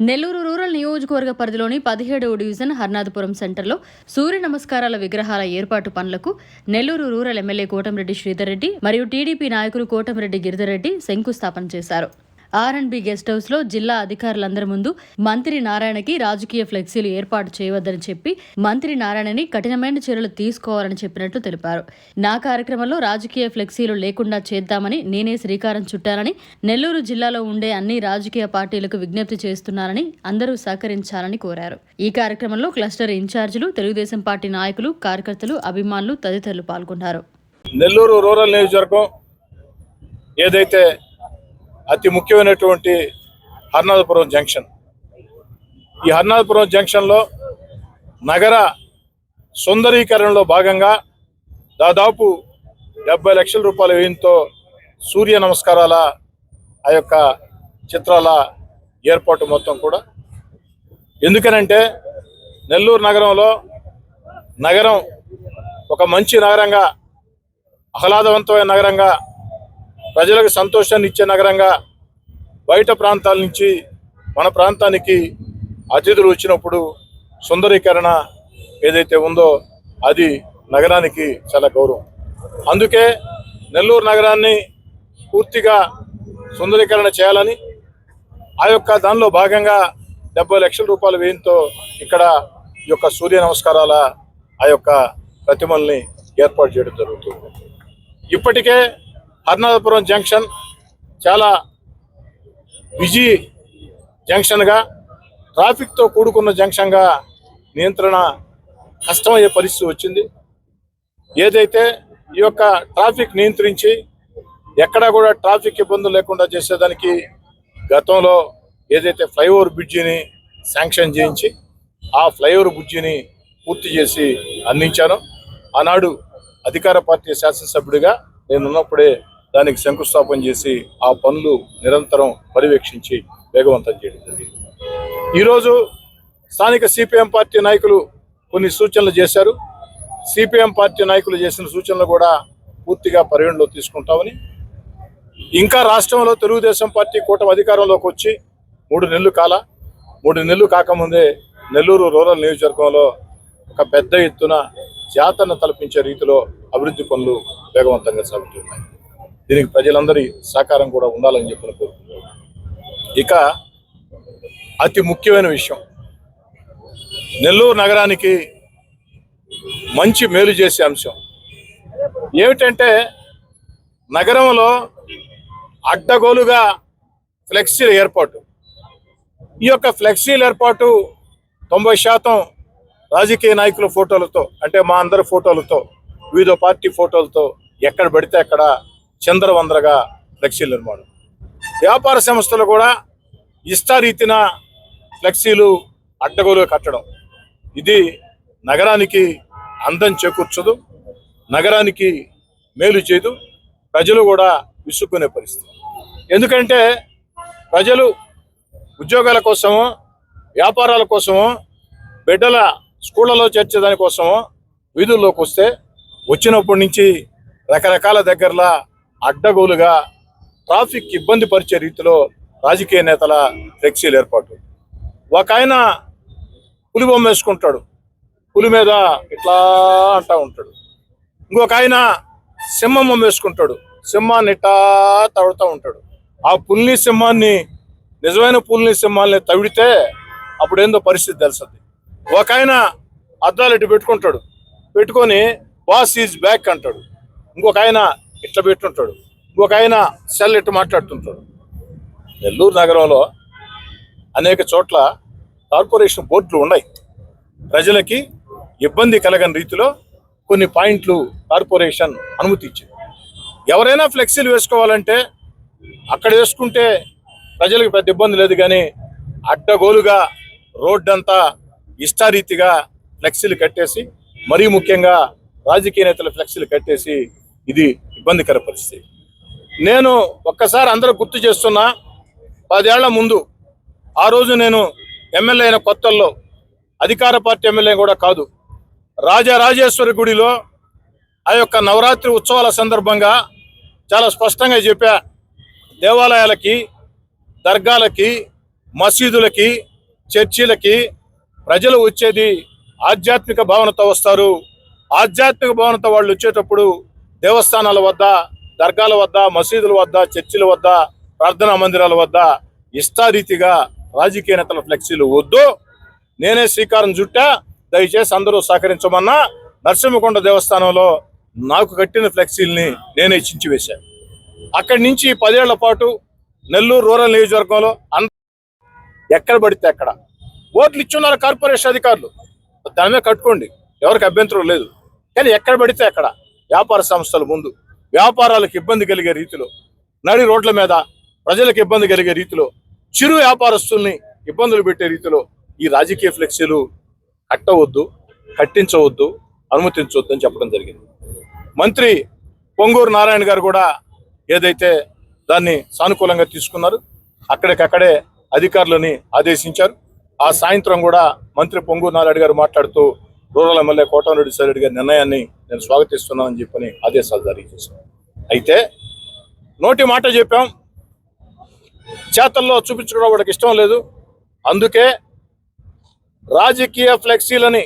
Nellore rural నియోజకవర్గ పరిధిలోని పదిహేడవ డివిజన్ హర్నాథపురం సెంటర్లో సూర్య నమస్కారాల విగ్రహాల ఏర్పాటు పనులకు నెల్లూరు రూరల్ ఎమ్మెల్యే కోటంరెడ్డి శ్రీధర్ రెడ్డి మరియు టీడీపీ నాయకులు కోటంరెడ్డి గిరిధర్ రెడ్డి శంకుస్థాపన చేశారు. ఆర్ అండ్ బి గెస్ట్ హౌస్లో జిల్లా అధికారులందరి ముందు మంత్రి నారాయణకి రాజకీయ ఫ్లెక్సీలు ఏర్పాటు చేయవద్దని చెప్పి మంత్రి నారాయణని కఠినమైన చర్యలు తీసుకోవాలని చెప్పినట్లు తెలిపారు. నా కార్యక్రమంలో రాజకీయ ఫ్లెక్సీలు లేకుండా చేద్దామని నేనే శ్రీకారం చుట్టానని నెల్లూరు జిల్లాలో ఉండే అన్ని రాజకీయ పార్టీలకు విజ్ఞప్తి చేస్తున్నానని అందరూ సహకరించాలని కోరారు. ఈ కార్యక్రమంలో క్లస్టర్ ఇన్ఛార్జీలు తెలుగుదేశం పార్టీ నాయకులు కార్యకర్తలు అభిమానులు తదితరులు పాల్గొన్నారు. నెల్లూరు రూరల్ నియోజకవర్గం ఏదైతే అతి ముఖ్యమైనటువంటి హర్నాథపురం జంక్షన్. ఈ హర్నాథపురం జంక్షన్లో నగర సుందరీకరణలో భాగంగా దాదాపు డెబ్బై లక్షల రూపాయల వ్యయంతో సూర్య నమస్కారాల ఆ యొక్క చిత్రాల ఏర్పాటు మొత్తం కూడా. ఎందుకనంటే నెల్లూరు నగరంలో నగరం ఒక మంచి నగరంగా ఆహ్లాదవంతమైన నగరంగా ప్రజలకు సంతోషాన్ని ఇచ్చే నగరంగా బయట ప్రాంతాల నుంచి మన ప్రాంతానికి అతిథులు వచ్చినప్పుడు సుందరీకరణ ఏదైతే ఉందో అది నగరానికి చాలా గౌరవం. అందుకే నెల్లూరు నగరాన్ని పూర్తిగా సుందరీకరణ చేయాలని ఆ యొక్క దానిలో భాగంగా డెబ్బై లక్షల రూపాయల వ్యయంతో ఇక్కడ ఈ యొక్క సూర్య నమస్కారాల ఆ యొక్క ప్రతిమల్ని ఏర్పాటు చేయడం జరుగుతుంది. ఇప్పటికే హర్నాథపురం జంక్షన్ చాలా బిజీ జంక్షన్గా ట్రాఫిక్తో కూడుకున్న జంక్షన్గా నియంత్రణ కష్టమయ్యే పరిస్థితి వచ్చింది. ఏదైతే ఈ యొక్క ట్రాఫిక్ నియంత్రించి ఎక్కడా కూడా ట్రాఫిక్ ఇబ్బందులు లేకుండా చేసేదానికి గతంలో ఏదైతే ఫ్లైఓవర్ బ్రిడ్జిని శాంక్షన్ చేయించి ఆ ఫ్లైఓవర్ బ్రిడ్జిని పూర్తి చేసి అందించాను. ఆనాడు అధికార పార్టీ శాసనసభ్యుడిగా నేను ఉన్నప్పుడే దానికి శంకుస్థాపన చేసి ఆ పనులు నిరంతరం పర్యవేక్షించి వేగవంతం చేయడం జరిగింది. ఈరోజు స్థానిక సిపిఎం పార్టీ నాయకులు కొన్ని సూచనలు చేశారు. సిపిఎం పార్టీ నాయకులు చేసిన సూచనలు కూడా పూర్తిగా పరిగణలో తీసుకుంటామని. ఇంకా రాష్ట్రంలో తెలుగుదేశం పార్టీ కూటమి అధికారంలోకి వచ్చి మూడు నెలలు కాల మూడు నెలలు కాకముందే నెల్లూరు రూరల్ నియోజకవర్గంలో ఒక పెద్ద ఎత్తున జాతరను తలపించే రీతిలో అభివృద్ధి పనులు వేగవంతంగా సాగుతున్నాయి. దీనికి ప్రజలందరి సహకారం కూడా ఉండాలని చెప్పిన కోరుకుంటున్నాను. ఇక అతి ముఖ్యమైన విషయం నెల్లూరు నగరానికి మంచి మేలు చేసే అంశం ఏమిటంటే నగరంలో అడ్డగోలుగా ఫ్లెక్సీల ఏర్పాటు. ఈ యొక్క ఫ్లెక్సీల ఏర్పాటు తొంభై శాతం రాజకీయ నాయకుల ఫోటోలతో అంటే మా అందరి ఫోటోలతో వివిధ పార్టీ ఫోటోలతో ఎక్కడ పడితే అక్కడ చంద్రవందరగా ఫ్లెక్సీల నిర్మాణం. వ్యాపార సంస్థలు కూడా ఇష్టారీతిన ఫ్లెక్సీలు అడ్డగోలు కట్టడం. ఇది నగరానికి అందం చేకూర్చదు నగరానికి మేలు చేయదు ప్రజలు కూడా విసుక్కునే పరిస్థితి. ఎందుకంటే ప్రజలు ఉద్యోగాల కోసమో వ్యాపారాల కోసమో బిడ్డల స్కూళ్ళలో చేర్చేదానికోసమో వీధుల్లోకి వస్తే వచ్చినప్పటి నుంచి రకరకాల దగ్గరలా అడ్డగోలుగా ట్రాఫిక్ ఇబ్బంది పరిచే రీతిలో రాజకీయ నేతల ఫ్లెక్సీలు ఏర్పాటు. ఒక ఆయన పులి బొమ్మ వేసుకుంటాడు. పులి మీద ఇట్లా అంటా ఉంటాడు. ఇంకొక ఆయన సింహం బొమ్మ వేసుకుంటాడు. సింహాన్ని ఇట్టా తవ్వుతూ ఉంటాడు. ఆ పుల్ని సింహాన్ని నిజమైన పుల్ని సింహాన్ని తవిడితే అప్పుడు ఏందో పరిస్థితి తెలుస్తుంది. ఒక ఆయన అద్దాలు ఇటు పెట్టుకుంటాడు. పెట్టుకొని బాస్ ఈజ్ బ్యాక్ అంటాడు. ఇంకొక ఆయన ఇట్లా పెట్టుంటాడు. ఇంకొక ఆయన సెల్ ఇట్టు మాట్లాడుతుంటాడు. నెల్లూరు నగరంలో అనేక చోట్ల కార్పొరేషన్ బోర్డులు ఉన్నాయి. ప్రజలకి ఇబ్బంది కలగని రీతిలో కొన్ని పాయింట్లు కార్పొరేషన్ అనుమతి ఇచ్చింది. ఎవరైనా ఫ్లెక్సీలు వేసుకోవాలంటే అక్కడ వేసుకుంటే ప్రజలకు పెద్ద ఇబ్బంది లేదు కానీ అడ్డగోలుగా రోడ్డంతా ఇష్టారీతిగా ఫ్లెక్సీలు కట్టేసి మరీ ముఖ్యంగా రాజకీయ నేతల ఫ్లెక్సీలు కట్టేసి ఇది ఇబ్బందికర పరిస్థితి. నేను ఒక్కసారి అందరూ గుర్తు చేస్తున్నా పదేళ్ళ ముందు ఆ రోజు నేను ఎమ్మెల్యే అయిన కొత్తల్లో అధికార పార్టీ ఎమ్మెల్యే కూడా కాదు రాజరాజేశ్వరి గుడిలో ఆ యొక్క నవరాత్రి ఉత్సవాల సందర్భంగా చాలా స్పష్టంగా చెప్పా దేవాలయాలకి దర్గాలకి మసీదులకి చర్చిలకి ప్రజలు వచ్చేది ఆధ్యాత్మిక భావనతో వస్తారు. ఆధ్యాత్మిక భావనతో వాళ్ళు వచ్చేటప్పుడు దేవస్థానాల వద్ద దర్గాల వద్ద మసీదుల వద్ద చర్చిల వద్ద ప్రార్థనా మందిరాల వద్ద ఇష్టారీతిగా రాజకీయ నేతల ఫ్లెక్సీలు వద్దు. నేనే శ్రీకారం చుట్టా దయచేసి అందరూ సహకరించమన్నా నరసింహకొండ దేవస్థానంలో నాకు కట్టిన ఫ్లెక్సీల్ని నేనే చించివేశాను అక్కడి నుంచి పదేళ్ళ పాటు నెల్లూరు రూరల్ నియోజకవర్గంలో అంత ఎక్కడ పడితే అక్కడ. ఓట్లు ఇచ్చున్నారు కార్పొరేషన్ అధికారులు. దాని మీద కట్టుకోండి. ఎవరికి అభ్యంతరం లేదు. కానీ ఎక్కడ పడితే అక్కడ. వ్యాపార సంస్థల ముందు వ్యాపారాలకు ఇబ్బంది కలిగే రీతిలో నడి రోడ్ల మీద ప్రజలకు ఇబ్బంది కలిగే రీతిలో చిరు వ్యాపారస్తుల్ని ఇబ్బందులు పెట్టే రీతిలో ఈ రాజకీయ ఫ్లెక్సీలు కట్టవద్దు కట్టించవద్దు అనుమతించవద్దు అని చెప్పడం జరిగింది. మంత్రి పొంగూరు నారాయణ గారు కూడా ఏదైతే దాన్ని సానుకూలంగా తీసుకున్నారు అక్కడికక్కడే అధికారులని ఆదేశించారు. ఆ సాయంత్రం కూడా మంత్రి పొంగూరు నారాయణ గారు మాట్లాడుతూ రూరల్ ఎమ్మెల్యే కోటమిరెడ్డి సారెడ్డి గారి నిర్ణయాన్ని నేను స్వాగతిస్తున్నానని చెప్పని ఆదేశాలు జారీ చేశాను అయితే నోటి మాట చెప్పాం. చేతల్లో చూపించుకోవడం వాడికి ఇష్టం లేదు. అందుకే రాజకీయ ఫ్లెక్సీలని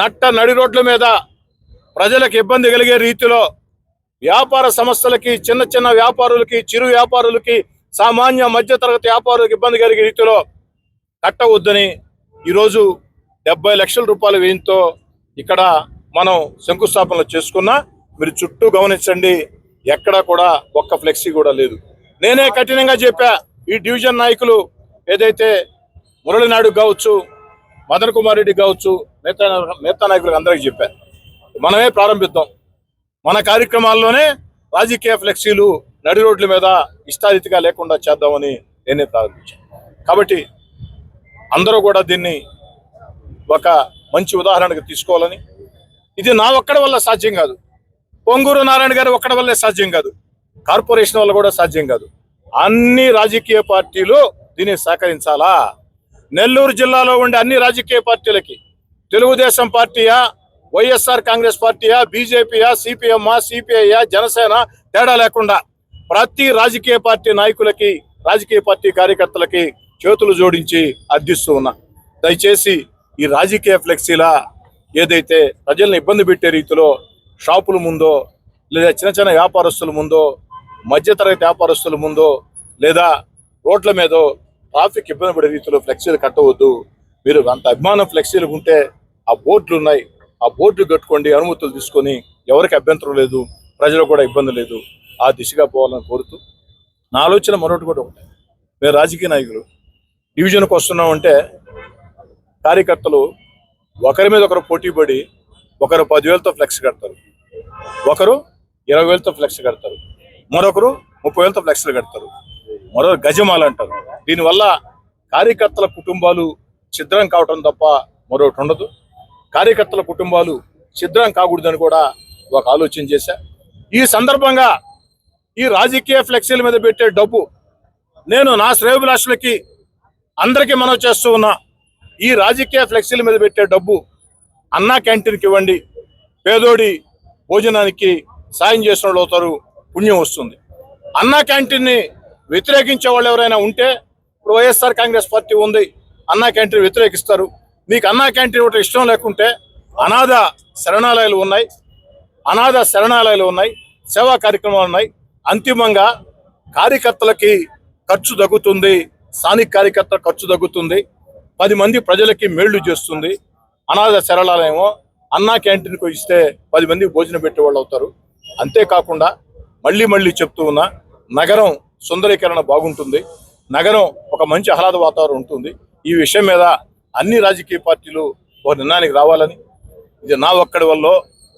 నట్ట నడి రోడ్ల మీద ప్రజలకు ఇబ్బంది కలిగే రీతిలో వ్యాపార సంస్థలకి చిన్న చిన్న వ్యాపారులకి చిరు వ్యాపారులకి సామాన్య మధ్యతరగతి వ్యాపారులకు ఇబ్బంది కలిగే రీతిలో కట్టవద్దని ఈరోజు డెబ్బై లక్షల రూపాయల వ్యయంతో ఇక్కడ మనం శంకుస్థాపనలు చేసుకున్నా మీరు చుట్టూ గమనించండి ఎక్కడా కూడా ఒక్క ఫ్లెక్సీ కూడా లేదు. నేనే కఠినంగా చెప్పా ఈ డివిజన్ నాయకులు ఏదైతే మురళీనాయుడు కావచ్చు మదన్ కుమార్ రెడ్డి కావచ్చు మిగతా మిగతా నాయకులకు అందరికీ చెప్పా మనమే ప్రారంభిద్దాం. మన కార్యక్రమాల్లోనే రాజకీయ ఫ్లెక్సీలు నడి రోడ్ల మీద ఇష్టారీతిగా లేకుండా చేద్దామని నేనే ప్రారంభించాను. కాబట్టి అందరూ కూడా దీన్ని ఒక మంచి ఉదాహరణకు తీసుకోవాలని. ఇది నా ఒక్కడి వల్ల సాధ్యం కాదు. పొంగూరు నారాయణ గారు ఒక్కడి వల్లే సాధ్యం కాదు. కార్పొరేషన్ వల్ల కూడా సాధ్యం కాదు. అన్ని రాజకీయ పార్టీలు దీన్ని సహకరించాలా? నెల్లూరు జిల్లాలో ఉండే అన్ని రాజకీయ పార్టీలకి తెలుగుదేశం పార్టీయా వైఎస్ఆర్ కాంగ్రెస్ పార్టీయా బీజేపీయా సిపిఎమ్మా సిపిఐయా జనసేన తేడా లేకుండా ప్రతి రాజకీయ పార్టీ నాయకులకి రాజకీయ పార్టీ కార్యకర్తలకి చేతులు జోడించి అర్థిస్తూ ఉన్నా. దయచేసి ఈ రాజకీయ ఫ్లెక్సీల ఏదైతే ప్రజల్ని ఇబ్బంది పెట్టే రీతిలో షాపుల ముందో లేదా చిన్న చిన్న వ్యాపారస్తుల ముందో మధ్యతరగతి వ్యాపారస్తుల ముందో లేదా రోడ్ల మీదో ట్రాఫిక్ ఇబ్బంది పడే రీతిలో ఫ్లెక్సీలు కట్టవద్దు. మీరు అంత అభిమానం ఫ్లెక్సీలు ఉంటే ఆ బోర్డులు ఉన్నాయి. ఆ బోర్డులు కట్టుకోండి అనుమతులు తీసుకొని ఎవరికి అభ్యంతరం లేదు ప్రజలకు కూడా ఇబ్బంది లేదు. ఆ దిశగా పోవాలని కోరుతూ నా ఆలోచన మరొకటి కూడా ఉంటాయి మేము రాజకీయ నాయకులు. డివిజన్కి వస్తున్నామంటే కార్యకర్తలు ఒకరి మీద ఒకరు పోటీ పడి ఒకరు పదివేలతో ఫ్లెక్స్ కడతారు. ఒకరు ఇరవై వేలతో ఫ్లెక్స్ కడతారు. మరొకరు ముప్పై వేలతో ఫ్లెక్స్లు కడతారు. మరో గజమాల అంటారు. దీనివల్ల కార్యకర్తల కుటుంబాలు ఛిద్రం కావటం తప్ప మరొకటి ఉండదు. కార్యకర్తల కుటుంబాలు ఛిద్రం కాకూడదని కూడా ఒక ఆలోచన చేశా. ఈ సందర్భంగా ఈ రాజకీయ ఫ్లెక్సీల మీద పెట్టే డబ్బు నేను నా శ్రేయభిలాషులకి అందరికీ మనం చేస్తూ ఉన్నా. ఈ రాజకీయ ఫ్లెక్సీల మీద పెట్టే డబ్బు అన్నా క్యాంటీన్కి ఇవ్వండి పేదోడి భోజనానికి సాయం చేసిన వాళ్ళు అవుతారు పుణ్యం వస్తుంది. అన్నా క్యాంటీన్ని వ్యతిరేకించే వాళ్ళు ఎవరైనా ఉంటే ఇప్పుడు వైఎస్ఆర్ కాంగ్రెస్ పార్టీ ఉంది అన్నా క్యాంటీన్ వ్యతిరేకిస్తారు. మీకు అన్నా క్యాంటీన్ ఇవ్వటం ఇష్టం లేకుంటే అనాథ శరణాలయాలు ఉన్నాయి అనాథ శరణాలయాలు ఉన్నాయి సేవా కార్యక్రమాలు ఉన్నాయి. అంతిమంగా కార్యకర్తలకి ఖర్చు తగ్గుతుంది స్థానిక కార్యకర్తల ఖర్చు తగ్గుతుంది. పది మంది ప్రజలకి మేళ్ళు చేస్తుంది. అనాథ శరళాలయమో అన్నా క్యాంటీన్కు ఇస్తే పది మంది భోజనం పెట్టేవాళ్ళు అవుతారు. అంతేకాకుండా మళ్ళీ మళ్ళీ చెప్తూ ఉన్నా నగరం సుందరీకరణ బాగుంటుంది. నగరం ఒక మంచి ఆహ్లాద వాతావరణం ఉంటుంది. ఈ విషయం మీద అన్ని రాజకీయ పార్టీలు ఒక నిర్ణయానికి రావాలని ఇది నా ఒక్కడి వల్ల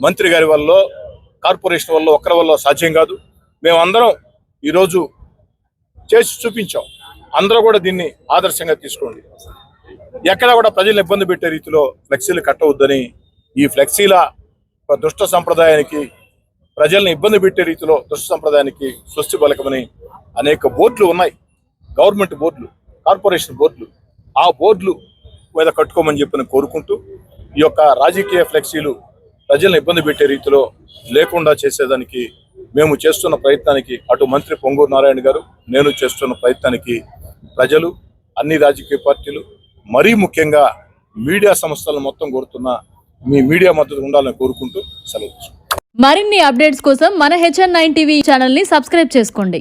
మంత్రి గారి వల్ల కార్పొరేషన్ వల్ల ఒక్కరి వల్ల సాధ్యం కాదు. మేమందరం ఈరోజు చేసి చూపించాం. అందరూ కూడా దీన్ని ఆదర్శంగా తీసుకోండి. ఎక్కడ కూడా ప్రజలను ఇబ్బంది పెట్టే రీతిలో ఫ్లెక్సీలు కట్టవద్దని ఈ ఫ్లెక్సీల ఒక దుష్ట సంప్రదాయానికి ప్రజల్ని ఇబ్బంది పెట్టే రీతిలో దుష్ట సంప్రదాయానికి స్వస్తి పలకమని అనేక బోర్డులు ఉన్నాయి. గవర్నమెంట్ బోర్డులు కార్పొరేషన్ బోర్డులు ఆ బోర్డులు మీద కట్టుకోమని చెప్పి కోరుకుంటూ ఈ యొక్క రాజకీయ ఫ్లెక్సీలు ప్రజలను ఇబ్బంది పెట్టే రీతిలో లేకుండా చేసేదానికి మేము చేస్తున్న ప్రయత్నానికి అటు మంత్రి పొంగూరు నారాయణ గారు నేను చేస్తున్న ప్రయత్నానికి ప్రజలు అన్ని రాజకీయ పార్టీలు మరీ ముఖ్యంగా మీడియా సంస్థలను మొత్తం కోరుతున్న మీ మీడియా మద్దతు ఉండాలని కోరుకుంటూ సెలవు మరిన్ని అప్డేట్స్ కోసం మన హెచ్ఎన్ నైన్ టీవీ ఛానల్ని సబ్స్క్రైబ్ చేసుకోండి.